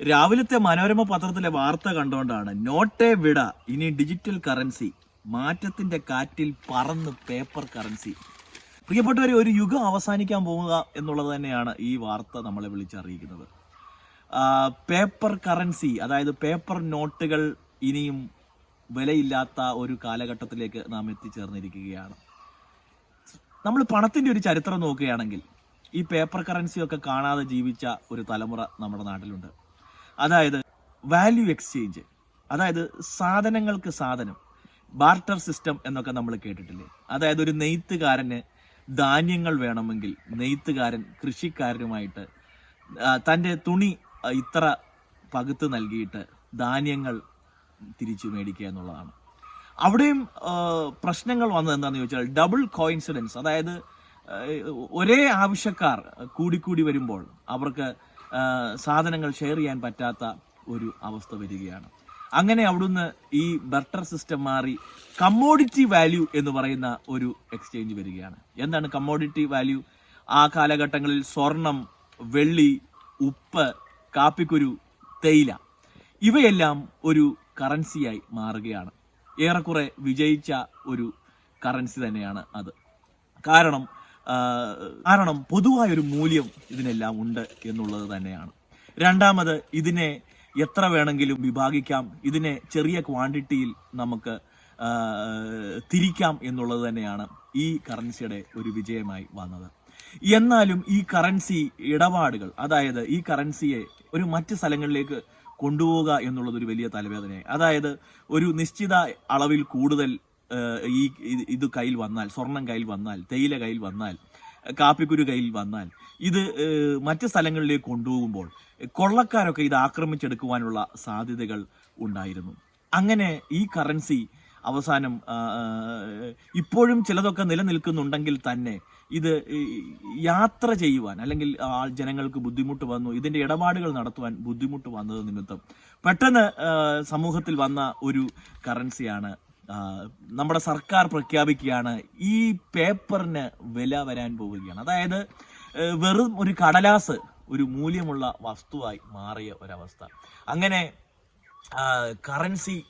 രാവിലത്തെ മനോരമ പത്രത്തിലെ വാർത്ത കണ്ടുകൊണ്ടാണ് നോട്ടേ വിട. ഇനി ഡിജിറ്റൽ കറൻസി മാറ്റത്തിന്റെ കാറ്റിൽ പറന്ന് പേപ്പർ കറൻസി പ്രിയപ്പെട്ടവരെ ഒരു യുഗം അവസാനിക്കാൻ പോവുക എന്നുള്ളത് തന്നെയാണ് ഈ വാർത്ത നമ്മളെ വിളിച്ചറിയിക്കുന്നത്. പേപ്പർ കറൻസി അതായത് പേപ്പർ നോട്ടുകൾ ഇനിയും വിലയില്ലാത്ത ഒരു കാലഘട്ടത്തിലേക്ക് നാം എത്തിച്ചേർന്നിരിക്കുകയാണ്. നമ്മൾ പണത്തിന്റെ ഒരു ചരിത്രം നോക്കുകയാണെങ്കിൽ ഈ പേപ്പർ കറൻസിയൊക്കെ കാണാതെ ജീവിച്ച ഒരു തലമുറ നമ്മുടെ നാട്ടിലുണ്ട്. അതായത് വാല്യൂ എക്സ്ചേഞ്ച് അതായത് സാധനങ്ങൾക്ക് സാധനം. ബാർട്ടർ സിസ്റ്റം എന്നൊക്കെ നമ്മൾ കേട്ടിട്ടില്ലേ? അതായത് ഒരു നെയ്ത്തുകാരന് ധാന്യങ്ങൾ വേണമെങ്കിൽ നെയ്ത്തുകാരൻ കൃഷിക്കാരനുമായിട്ട് തന്റെ തുണി ഇത്ര പകുത്ത് നൽകിയിട്ട് ധാന്യങ്ങൾ തിരിച്ചു മേടിക്കുക എന്നുള്ളതാണ്. അവിടെയും പ്രശ്നങ്ങൾ വന്നത് എന്താണെന്ന് ചോദിച്ചാൽ ഡബിൾ കോയിൻസിഡൻസ് അതായത് ഒരേ ആവശ്യക്കാർ കൂടിക്കൂടി വരുമ്പോൾ അവർക്ക് സാധനങ്ങൾ ഷെയർ ചെയ്യാൻ പറ്റാത്ത ഒരു അവസ്ഥ വരികയാണ്. അങ്ങനെ അവിടുന്ന് ഈ ബർട്ടർ സിസ്റ്റം മാറി കമ്മോഡിറ്റി വാല്യൂ എന്ന് പറയുന്ന ഒരു എക്സ്ചേഞ്ച് വരികയാണ്. എന്താണ് കമ്മോഡിറ്റി വാല്യൂ ആ കാലഘട്ടങ്ങളിൽ സ്വർണം വെള്ളി ഉപ്പ് കാപ്പിക്കുരു തേയില ഇവയെല്ലാം ഒരു കറൻസിയായി മാറുകയാണ്. ഏറെക്കുറെ വിജയിച്ച ഒരു കറൻസി തന്നെയാണ് അത്. കാരണം കാരണം പൊതുവായ ഒരു മൂല്യം ഇതിനെല്ലാം ഉണ്ട് എന്നുള്ളത് തന്നെയാണ്. രണ്ടാമത് ഇതിനെ എത്ര വേണമെങ്കിലും വിഭാഗിക്കാം ഇതിനെ ചെറിയ ക്വാണ്ടിറ്റിയിൽ നമുക്ക് തിരിക്കാം എന്നുള്ളത് തന്നെയാണ് ഈ കറൻസിയുടെ ഒരു വിജയമായി വന്നത്. എന്നാലും ഈ കറൻസി ഇടപാടുകൾ അതായത് ഈ കറൻസിയെ ഒരു മറ്റ് സ്ഥലങ്ങളിലേക്ക് കൊണ്ടുപോവുക എന്നുള്ളത് ഒരു വലിയ തലവേദനയായി. അതായത് ഒരു നിശ്ചിത അളവിൽ കൂടുതൽ ഈ ഇത് കയ്യിൽ വന്നാൽ സ്വർണം കയ്യിൽ വന്നാൽ തേയില കയ്യിൽ വന്നാൽ കാപ്പിക്കുരു കയ്യിൽ വന്നാൽ ഇത് മറ്റ് സ്ഥലങ്ങളിലേക്ക് കൊണ്ടുപോകുമ്പോൾ കൊള്ളക്കാരൊക്കെ ഇത് ആക്രമിച്ചെടുക്കുവാനുള്ള സാധ്യതകൾ ഉണ്ടായിരുന്നു. അങ്ങനെ ഈ കറൻസി അവസാനം ഇപ്പോഴും ചിലതൊക്കെ നിലനിൽക്കുന്നുണ്ടെങ്കിൽ തന്നെ ഇത് യാത്ര ചെയ്യുവാൻ അല്ലെങ്കിൽ ജനങ്ങൾക്ക് ബുദ്ധിമുട്ട് വന്നു ഇതിന്റെ ഇടപാടുകൾ നടത്തുവാൻ ബുദ്ധിമുട്ട് വന്നത് നിമിത്തം പെട്ടെന്ന് സമൂഹത്തിൽ വന്ന ഒരു കറൻസിയാണ് നമ്മുടെ സർക്കാർ പ്രഖ്യാപിക്കുകയാണ് ഈ പേപ്പറിന് വില വരാൻ പോവുകയാണ്. അതായത് വെറും ഒരു കടലാസ് ഒരു മൂല്യമുള്ള വസ്തുവായി മാറിയ ഒരവസ്ഥ. അങ്ങനെ കറൻസി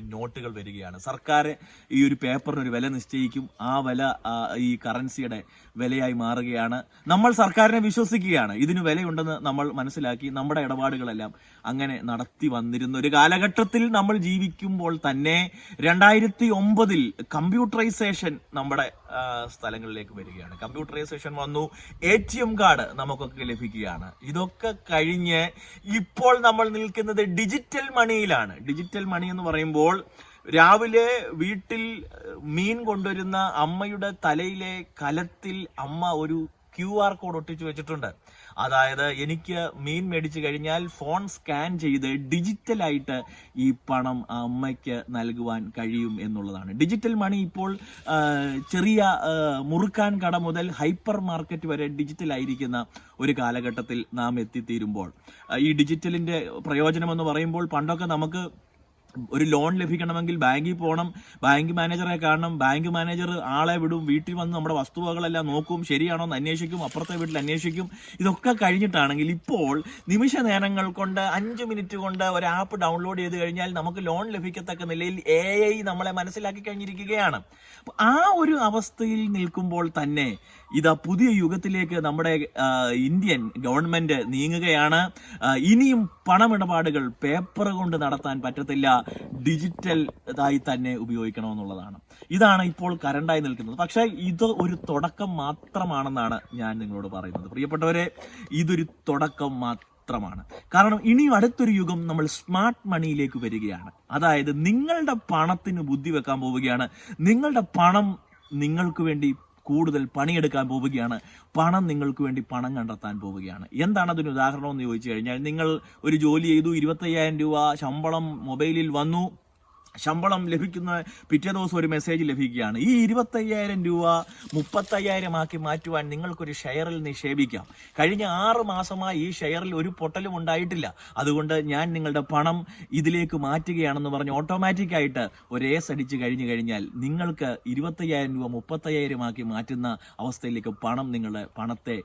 നോട്ടുകൾ വരികയാണ്. സർക്കാർ ഈ ഒരു പേപ്പറിന് ഒരു വില നിശ്ചയിക്കും. ആ വില ഈ കറൻസിയുടെ വിലയായി മാറുകയാണ്. നമ്മൾ സർക്കാരിനെ വിശ്വസിക്കുകയാണ്. ഇതിന് വിലയുണ്ടെന്ന് നമ്മൾ മനസ്സിലാക്കി നമ്മുടെ ഇടപാടുകളെല്ലാം അങ്ങനെ നടത്തി വന്നിരുന്ന. ഒരു കാലഘട്ടത്തിൽ നമ്മൾ ജീവിക്കുമ്പോൾ തന്നെ രണ്ടായിരത്തി ഒമ്പതിൽ കമ്പ്യൂട്ടറൈസേഷൻ നമ്മുടെ സ്ഥലങ്ങളിലേക്ക് വരികയാണ്. കമ്പ്യൂട്ടറൈസേഷൻ വന്നു. എ ടി എം കാർഡ് നമുക്കൊക്കെ ലഭിക്കുകയാണ്. ഇതൊക്കെ കഴിഞ്ഞ് ഇപ്പോൾ നമ്മൾ നിൽക്കുന്നത് ഡിജിറ്റൽ മണിയിലാണ്. ഡിജിറ്റൽ മണി എന്ന് പറയുമ്പോൾ രാവിലെ വീട്ടിൽ മീൻ കൊണ്ടുവരുന്ന അമ്മയുടെ തലയിലെ കലത്തിൽ അമ്മ ഒരു ക്യു ആർ കോഡ് ഒട്ടിച്ചു വെച്ചിട്ടുണ്ട്. അതായത് എനിക്ക് മീൻ മേടിച്ചു കഴിഞ്ഞാൽ ഫോൺ സ്കാൻ ചെയ്ത് ഡിജിറ്റലായിട്ട് ഈ പണം അമ്മയ്ക്ക് നൽകുവാൻ കഴിയും എന്നുള്ളതാണ്. ഡിജിറ്റൽ മണി ഇപ്പോൾ ചെറിയ മുറുക്കാൻ കട മുതൽ ഹൈപ്പർ മാർക്കറ്റ് വരെ ഡിജിറ്റൽ ആയിരിക്കുന്ന ഒരു കാലഘട്ടത്തിൽ നാം എത്തിത്തീരുമ്പോൾ. ഈ ഡിജിറ്റലിന്റെ പ്രയോജനം എന്ന് പറയുമ്പോൾ പണ്ടൊക്കെ നമുക്ക് ഒരു ലോൺ ലഭിക്കണമെങ്കിൽ ബാങ്കിൽ പോകണം ബാങ്ക് മാനേജറെ കാണണം ബാങ്ക് മാനേജർ ആളെ വിടും വീട്ടിൽ വന്ന് നമ്മുടെ വസ്തുവകളെല്ലാം നോക്കും ശരിയാണോ എന്ന് അന്വേഷിക്കും അപ്പുറത്തെ വീട്ടിൽ അന്വേഷിക്കും. ഇതൊക്കെ കഴിഞ്ഞിട്ടാണെങ്കിൽ ഇപ്പോൾ നിമിഷ നേരങ്ങൾ കൊണ്ട് അഞ്ച് മിനിറ്റ് കൊണ്ട് ഒരു ആപ്പ് ഡൗൺലോഡ് ചെയ്ത് കഴിഞ്ഞാൽ നമുക്ക് ലോൺ ലഭിക്കത്തക്ക നിലയിൽ എ ഐ നമ്മളെ മനസ്സിലാക്കി കഴിഞ്ഞിരിക്കുകയാണ്. ആ ഒരു അവസ്ഥയിൽ നിൽക്കുമ്പോൾ തന്നെ ഇതാ പുതിയ യുഗത്തിലേക്ക് നമ്മുടെ ഇന്ത്യൻ ഗവൺമെന്റ് നീങ്ങുകയാണ്. ഇനിയും പണമിടപാടുകൾ പേപ്പർ കൊണ്ട് നടത്താൻ പറ്റത്തില്ല. ഡിജിറ്റൽ ഇതായി തന്നെ ഉപയോഗിക്കണമെന്നുള്ളതാണ്. ഇതാണ് ഇപ്പോൾ കരണ്ടായി നിൽക്കുന്നത്. പക്ഷേ ഇത് ഒരു തുടക്കം മാത്രമാണെന്നാണ് ഞാൻ നിങ്ങളോട് പറയുന്നത്. പ്രിയപ്പെട്ടവരെ ഇതൊരു തുടക്കം മാത്രമാണ്. കാരണം ഇനിയും അടുത്തൊരു യുഗം നമ്മൾ സ്മാർട്ട് മണിയിലേക്ക് വരികയാണ്. അതായത് നിങ്ങളുടെ പണത്തിന് ബുദ്ധി വെക്കാൻ പോവുകയാണ്. നിങ്ങളുടെ പണം നിങ്ങൾക്ക് വേണ്ടി കൂടുതൽ പണിയെടുക്കാൻ പോവുകയാണ്. പണം നിങ്ങൾക്ക് വേണ്ടി പണം കണ്ടെത്താൻ പോവുകയാണ്. എന്താണ് അതിന് ഉദാഹരണം എന്ന് ചോദിച്ചു കഴിഞ്ഞാൽ നിങ്ങൾ ഒരു ജോലി ചെയ്തു ഇരുപത്തയ്യായിരം രൂപ ശമ്പളം മൊബൈലിൽ വന്നു. ശമ്പളം ലഭിക്കുന്ന പിറ്റേ ദിവസം ഒരു മെസ്സേജ് ലഭിക്കുകയാണ്. ഈ ഇരുപത്തയ്യായിരം രൂപ മുപ്പത്തയ്യായിരം ആക്കി മാറ്റുവാൻ നിങ്ങൾക്കൊരു ഷെയറിൽ നിക്ഷേപിക്കാം. കഴിഞ്ഞ ആറ് മാസമായി ഈ ഷെയറിൽ ഒരു പൊട്ടലും ഉണ്ടായിട്ടില്ല. അതുകൊണ്ട് ഞാൻ നിങ്ങളുടെ പണം ഇതിലേക്ക് മാറ്റുകയാണെന്ന് പറഞ്ഞ് ഓട്ടോമാറ്റിക് ആയിട്ട് ഒരു ഏസ് അടിച്ച് കഴിഞ്ഞു കഴിഞ്ഞാൽ നിങ്ങൾക്ക് ഇരുപത്തയ്യായിരം രൂപ മുപ്പത്തയ്യായിരം ആക്കി മാറ്റുന്ന അവസ്ഥയിലേക്ക് പണം നിങ്ങളുടെ പണത്തെ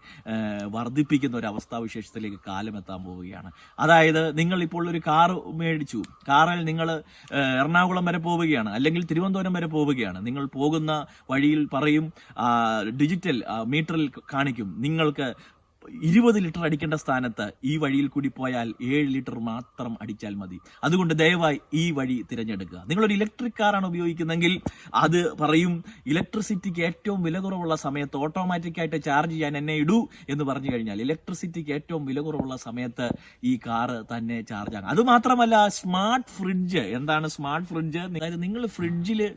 വർദ്ധിപ്പിക്കുന്ന ഒരു അവസ്ഥാവിശേഷത്തിലേക്ക് വിശേഷത്തിലേക്ക് കാലമെത്താൻ പോവുകയാണ്. അതായത് നിങ്ങൾ ഇപ്പോൾ ഒരു കാർ മേടിച്ചു. കാറിൽ നിങ്ങൾ എറണാകുളം വരെ പോവുകയാണ്. അല്ലെങ്കിൽ തിരുവനന്തപുരം വരെ പോവുകയാണ്. നിങ്ങൾ പോകുന്ന വഴിയിൽ പറയും ഡിജിറ്റൽ മീറ്ററിൽ കാണിക്കും. നിങ്ങൾക്ക് ഇരുപത് ലിറ്റർ അടിക്കേണ്ട സ്ഥാനത്ത് ഈ വഴിയിൽ കൂടി പോയാൽ ഏഴ് ലിറ്റർ മാത്രം അടിച്ചാൽ മതി. അതുകൊണ്ട് ദയവായി ഈ വഴി തിരഞ്ഞെടുക്കുക. നിങ്ങളൊരു ഇലക്ട്രിക് കാറാണ് ഉപയോഗിക്കുന്നതെങ്കിൽ അത് പറയും ഇലക്ട്രിസിറ്റിക്ക് ഏറ്റവും വില കുറവുള്ള സമയത്ത് ഓട്ടോമാറ്റിക് ആയിട്ട് ചാർജ് ചെയ്യാൻ എന്നെ ഇടൂ എന്ന് പറഞ്ഞു കഴിഞ്ഞാൽ ഇലക്ട്രിസിറ്റിക്ക് ഏറ്റവും വില കുറവുള്ള സമയത്ത് ഈ കാറ് തന്നെ ചാർജ് ആകും. അത് മാത്രമല്ല സ്മാർട്ട് ഫ്രിഡ്ജ്. എന്താണ് സ്മാർട്ട് ഫ്രിഡ്ജ്? നിങ്ങൾ ഫ്രിഡ്ജിൽ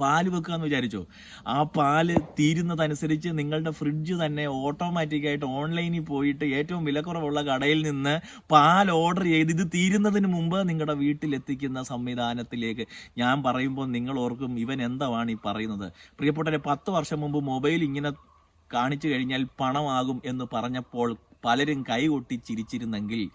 പാൽ വെക്കുക എന്ന് വിചാരിച്ചോ. ആ പാൽ തീരുന്നതനുസരിച്ച് നിങ്ങളുടെ ഫ്രിഡ്ജ് തന്നെ ഓട്ടോമാറ്റിക്കായിട്ട് ഓൺലൈനിൽ പോയിട്ട് ഏറ്റവും വിലക്കുറവുള്ള കടയിൽ നിന്ന് പാൽ ഓർഡർ ചെയ്ത് ഇത് തീരുന്നതിന് മുമ്പ് നിങ്ങളുടെ വീട്ടിലെത്തിക്കുന്ന സംവിധാനത്തിലേക്ക്. ഞാൻ പറയുമ്പോൾ നിങ്ങൾ ഓർക്കും ഇവൻ എന്താണ് ഈ പറയുന്നത്. പ്രിയപ്പെട്ടവരെ പത്ത് വർഷം മുമ്പ് മൊബൈൽ ഇങ്ങനെ കാണിച്ചു കഴിഞ്ഞാൽ പണമാകും എന്ന് പറഞ്ഞപ്പോൾ പലരും കൈകൊട്ടി ചിരിച്ചിരുന്നെങ്കിൽ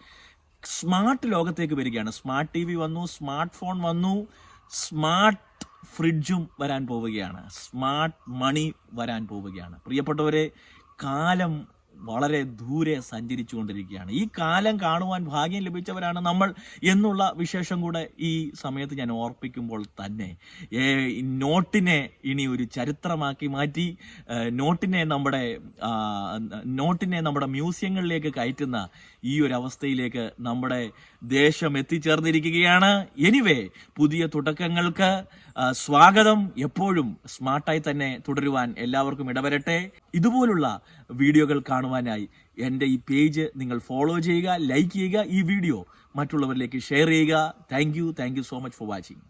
സ്മാർട്ട് ലോകത്തേക്ക് വരികയാണ്. സ്മാർട്ട് ടി വന്നു സ്മാർട്ട് ഫോൺ വന്നു സ്മാർട്ട് ഫ്രിഡ്ജും വരാൻ പോവുകയാണ്. സ്മാർട്ട് മണി വരാൻ പോവുകയാണ്. പ്രിയപ്പെട്ടവരെ കാലം വളരെ ദൂരെ സഞ്ചരിച്ചുകൊണ്ടിരിക്കുകയാണ് ഈ കാലം കാണുവാൻ ഭാഗ്യം ലഭിച്ചവരാണ് നമ്മൾ എന്നുള്ള വിശേഷം കൂടെ ഈ സമയത്ത് ഞാൻ ഓർപ്പിക്കുമ്പോൾ തന്നെ. നോട്ടിനെ ഇനി ഒരു ചരിത്രമാക്കി മാറ്റി നോട്ടിനെ നമ്മുടെ നോട്ടിനെ നമ്മുടെ മ്യൂസിയങ്ങളിലേക്ക് കയറ്റുന്ന ഈ ഒരു അവസ്ഥയിലേക്ക് നമ്മുടെ ദേശം എത്തിച്ചേർന്നിരിക്കുകയാണ്. എനിവേ പുതിയ തുടക്കങ്ങൾക്ക് സ്വാഗതം എപ്പോഴും സ്മാർട്ടായി തന്നെ തുടരുവാൻ എല്ലാവർക്കും ഇടവരട്ടെ. ഇതുപോലുള്ള വീഡിയോകൾ കാണുവാനായി എന്റെ ഈ പേജ് നിങ്ങൾ ഫോളോ ചെയ്യുക ലൈക്ക് ചെയ്യുക ഈ വീഡിയോ മറ്റുള്ളവരിലേക്ക് ഷെയർ ചെയ്യുക. Thank you thank you so much for watching.